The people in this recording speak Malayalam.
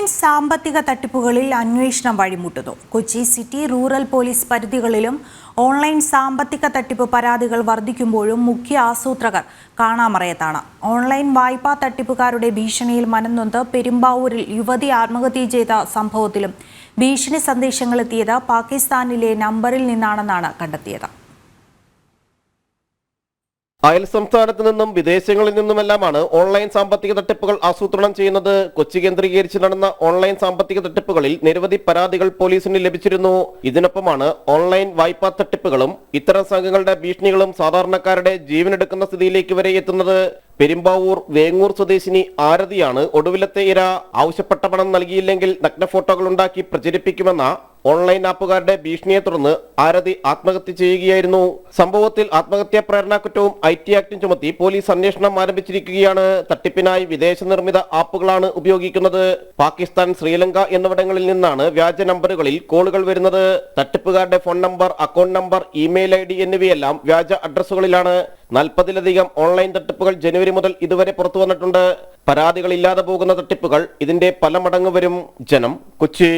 ഓൺലൈൻ സാമ്പത്തിക തട്ടിപ്പുകളിൽ അന്വേഷണം വഴിമുട്ടുന്നു. കൊച്ചി സിറ്റി റൂറൽ പോലീസ് പരിധികളിലും ഓൺലൈൻ സാമ്പത്തിക തട്ടിപ്പ് പരാതികൾ വർദ്ധിക്കുമ്പോഴും മുഖ്യ ആസൂത്രകർ കാണാമറയത്താണ്. ഓൺലൈൻ വായ്പാ തട്ടിപ്പുകാരുടെ ഭീഷണിയിൽ മനംനൊന്ത് പെരുമ്പാവൂരിൽ യുവതി ആത്മഹത്യ ചെയ്ത സംഭവത്തിലും ഭീഷണി സന്ദേശങ്ങളെത്തിയത് പാകിസ്ഥാനിലെ നമ്പറിൽ നിന്നാണെന്നാണ് കണ്ടെത്തിയത്. അയൽ സംസ്ഥാനത്ത് നിന്നും വിദേശങ്ങളിൽ നിന്നുമെല്ലാമാണ് ഓൺലൈൻ സാമ്പത്തിക തട്ടിപ്പുകൾ ആസൂത്രണം ചെയ്യുന്നത്. കൊച്ചി കേന്ദ്രീകരിച്ച് നടന്ന ഓൺലൈൻ സാമ്പത്തിക തട്ടിപ്പുകളിൽ നിരവധി പരാതികൾ പോലീസിന് ലഭിച്ചിരുന്നു. ഇതിനൊപ്പമാണ് ഓൺലൈൻ വായ്പാ തട്ടിപ്പുകളും ഇത്തരം സംഘങ്ങളുടെ ഭീഷണികളും സാധാരണക്കാരുടെ ജീവനെടുക്കുന്ന സ്ഥിതിയിലേക്ക് വരെ എത്തുന്നത്. പെരുമ്പാവൂർ വേങ്ങൂർ സ്വദേശിനി ആരതിയാണ് ഒടുവിലത്തെ ഇര. ആവശ്യപ്പെട്ട പണം നൽകിയില്ലെങ്കിൽ നഗ്ന ഫോട്ടോകൾ ഉണ്ടാക്കി പ്രചരിപ്പിക്കുമെന്ന ഓൺലൈൻ ആപ്പുകാരുടെ ഭീഷണിയെ തുടർന്ന് ആരതി ആത്മഹത്യ ചെയ്യുകയായിരുന്നു. സംഭവത്തിൽ ആത്മഹത്യാ പ്രേരണ കുറ്റവും ഐ ടി ആക്ടും ചുമത്തി പോലീസ് അന്വേഷണം ആരംഭിച്ചിരിക്കുകയാണ്. തട്ടിപ്പിനായി വിദേശ നിർമ്മിത ആപ്പുകളാണ് ഉപയോഗിക്കുന്നത്. പാകിസ്ഥാൻ ശ്രീലങ്ക എന്നിവിടങ്ങളിൽ നിന്നാണ് വ്യാജ നമ്പറുകളിൽ കോളുകൾ വരുന്നത്. തട്ടിപ്പുകാരുടെ phone number account number email I D എന്നിവയെല്ലാം വ്യാജ അഡ്രസ്സുകളിലാണ്. നാൽപ്പതിലധികം ഓൺലൈൻ തട്ടിപ്പുകൾ ജനുവരി മുതൽ ഇതുവരെ പുറത്തു വന്നിട്ടുണ്ട്. പരാതികളില്ലാതെ പോകുന്ന തട്ടിപ്പുകൾ ഇതിന്റെ പല മടങ്ങ് വരും. ജനം കൊച്ചി.